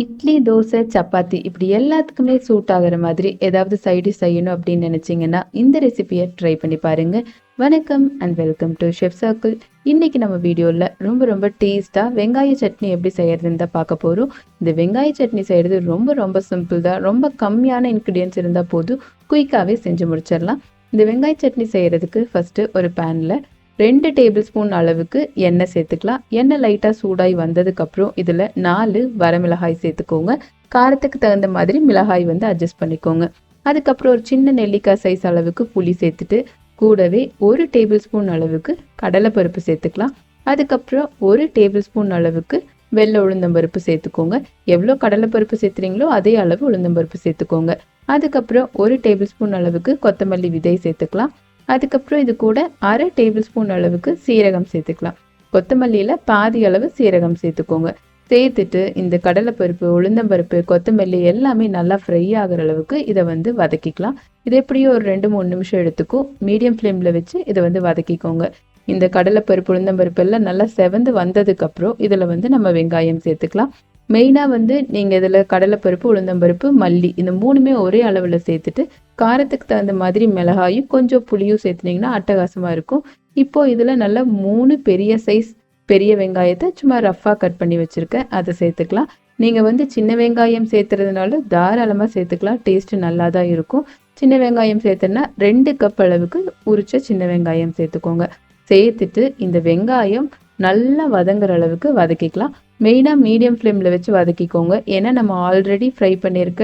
இட்லி தோசை சப்பாத்தி இப்படி எல்லாத்துக்குமே சூட் ஆகிற மாதிரி ஏதாவது சைடு செய்யணும் அப்படின்னு நினச்சிங்கன்னா இந்த ரெசிபியை ட்ரை பண்ணி பாருங்கள் வணக்கம் and welcome to chef circle இன்னைக்கு நம்ம வீடியோவில் ரொம்ப ரொம்ப டேஸ்ட்டாக வெங்காய சட்னி எப்படி செய்யறதுன்னு தான் பார்க்க போகிறோம் இந்த வெங்காய சட்னி செய்கிறது ரொம்ப ரொம்ப சிம்பிள் தான். ரொம்ப கம்மியான இன்க்ரீடியன்ஸ் இருந்தால் போதும். குயிக்காகவே செஞ்சு முடிச்சிடலாம். இந்த வெங்காய சட்னி செய்கிறதுக்கு ஃபஸ்ட்டு ஒரு பேனில் ரெண்டு டேபிள் ஸ்பூன் அளவுக்கு எண்ணெய் சேர்த்துக்கலாம். எண்ணெய் லைட்டாக சூடாகி வந்ததுக்கப்புறம் இதில் நாலு வரமிளகாய் சேர்த்துக்கோங்க. காரத்துக்கு தகுந்த மாதிரி மிளகாய் வந்து அட்ஜஸ்ட் பண்ணிக்கோங்க. அதுக்கப்புறம் ஒரு சின்ன நெல்லிக்காய் சைஸ் அளவுக்கு புளி சேர்த்துட்டு கூடவே ஒரு டேபிள் ஸ்பூன் அளவுக்கு கடலைப்பருப்பு சேர்த்துக்கலாம். அதுக்கப்புறம் ஒரு டேபிள் ஸ்பூன் அளவுக்கு வெள்ளை உளுந்தம்பருப்பு சேர்த்துக்கோங்க. எவ்வளோ கடலைப்பருப்பு சேர்த்துறீங்களோ அதே அளவு உளுந்தம்பருப்பு சேர்த்துக்கோங்க. அதுக்கப்புறம் ஒரு டேபிள் ஸ்பூன் அளவுக்கு கொத்தமல்லி விதை சேர்த்துக்கலாம். அதுக்கப்புறம் இது கூட அரை டேபிள் ஸ்பூன் அளவுக்கு சீரகம் சேர்த்துக்கலாம். கொத்தமல்லியில் பாதி அளவு சீரகம் சேர்த்துக்கோங்க. சேர்த்துட்டு இந்த கடலைப்பருப்பு உளுந்தம்பருப்பு கொத்தமல்லி எல்லாமே நல்லா ஃப்ரை ஆகிற அளவுக்கு இதை வந்து வதக்கிக்கலாம். இது எப்படியும் ஒரு ரெண்டு மூணு நிமிஷம் எடுத்துக்கும். மீடியம் ஃப்ளேமில் வச்சு இதை வந்து வதக்கிக்கோங்க. இந்த கடலைப்பருப்பு உளுந்தம்பருப்பு எல்லாம் நல்லா செவந்து வந்ததுக்கப்புறம் இதில் வந்து நம்ம வெங்காயம் சேர்த்துக்கலாம். மெயினாக வந்து நீங்கள் இதில் கடலைப்பருப்பு உளுந்தம்பருப்பு மல்லி இந்த மூணுமே ஒரே அளவில் சேர்த்துட்டு காரத்துக்கு தகுந்த மாதிரி மிளகாயும் கொஞ்சம் புளியும் சேர்த்துனீங்கன்னா அட்டகாசமாக இருக்கும். இப்போ இதில் நல்ல மூணு பெரிய சைஸ் பெரிய வெங்காயத்தை சும்மா ரஃப்பாக கட் பண்ணி வச்சுருக்கேன். அதை சேர்த்துக்கலாம். நீங்கள் வந்து சின்ன வெங்காயம் சேர்த்துறதுனால தாராளமாக சேர்த்துக்கலாம். டேஸ்ட்டு நல்லா தான் இருக்கும். சின்ன வெங்காயம் சேர்த்துனா ரெண்டு கப் அளவுக்கு உரிச்ச சின்ன வெங்காயம் சேர்த்துக்கோங்க. சேர்த்துட்டு இந்த வெங்காயம் நல்லா வதங்குற அளவுக்கு வதக்கிக்கலாம். மெயினாக மீடியம் ஃப்ளேமில் வச்சு வதக்கிக்கோங்க. ஏன்னா நம்ம ஆல்ரெடி ஃப்ரை பண்ணியிருக்க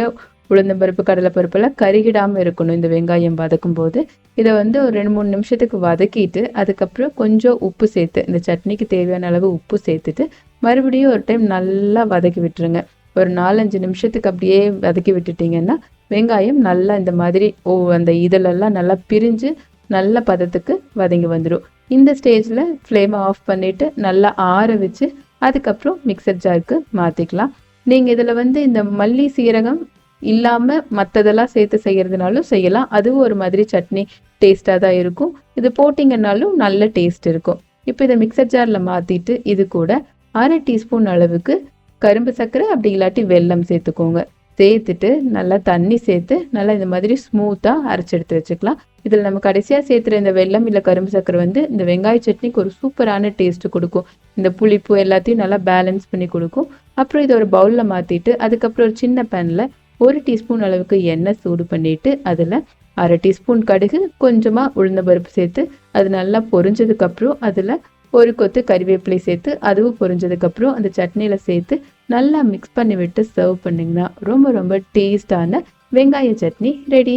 உளுந்தம்பருப்பு கடலைப்பருப்பெல்லாம் கருகிடாமல் இருக்கணும் இந்த வெங்காயம் வதக்கும் போது இதை வந்து ஒரு ரெண்டு மூணு நிமிஷத்துக்கு வதக்கிட்டு அதுக்கப்புறம் கொஞ்சம் உப்பு சேர்த்து இந்த சட்னிக்கு தேவையான அளவு உப்பு சேர்த்துட்டு மறுபடியும் ஒரு டைம் நல்லா வதக்கி விட்டுருங்க. ஒரு நாலஞ்சு நிமிஷத்துக்கு அப்படியே வதக்கி விட்டுட்டிங்கன்னா வெங்காயம் நல்லா இந்த மாதிரி ஓ அந்த இதழெல்லாம் நல்லா பிரிஞ்சு நல்ல பதத்துக்கு வதங்கி வந்துடும் இந்த ஸ்டேஜில் ஃப்ளேமை ஆஃப் பண்ணிவிட்டு நல்லா ஆற வச்சு அதுக்கப்புறம் மிக்சர் ஜாருக்கு மாற்றிக்கலாம் நீங்கள் இதில் வந்து இந்த மல்லி சீரகம் இல்லாமல் மற்றதெல்லாம் சேர்த்து செய்கிறதுனாலும் செய்யலாம். அதுவும் ஒரு மாதிரி சட்னி டேஸ்ட்டாக தான் இருக்கும். இது போட்டிங்கன்னாலும் நல்ல டேஸ்ட் இருக்கும். இப்போ இதை மிக்சர் ஜாரில் மாற்றிட்டு இது கூட அரை டீஸ்பூன் அளவுக்கு கரும்பு சர்க்கரை அப்படி இல்லாட்டி வெல்லம் சேர்த்துக்கோங்க. சேர்த்துட்டு நல்லா தண்ணி சேர்த்து நல்லா இந்த மாதிரி ஸ்மூத்தாக அரைச்சி எடுத்து வச்சுக்கலாம். இதில் நம்ம கடைசியாக சேர்த்துற இந்த வெல்லம் இல்லை கரும்பு சக்கரை வந்து இந்த வெங்காய சட்னிக்கு ஒரு சூப்பரான டேஸ்ட்டு கொடுக்கும். இந்த புளிப்பு எல்லாத்தையும் நல்லா பேலன்ஸ் பண்ணி கொடுக்கும். அப்புறம் இதை ஒரு பவுலில் மாற்றிட்டு அதுக்கப்புறம் ஒரு சின்ன பேனில் ஒரு டீஸ்பூன் அளவுக்கு எண்ணெய் சூடு பண்ணிட்டு அதில் அரை டீஸ்பூன் கடுகு கொஞ்சமாக உளுந்த பருப்பு சேர்த்து அது நல்லா பொரிஞ்சதுக்கப்புறம் அதில் ஒரு கொத்து கறிவேப்பிலை சேர்த்து அதுவும் பொரிஞ்சதுக்கப்புறம் அந்த சட்னியில் சேர்த்து நல்லா மிக்ஸ் பண்ணி விட்டு சர்வ் பண்ணிங்கன்னா ரொம்ப ரொம்ப டேஸ்டான வெங்காய சட்னி ரெடி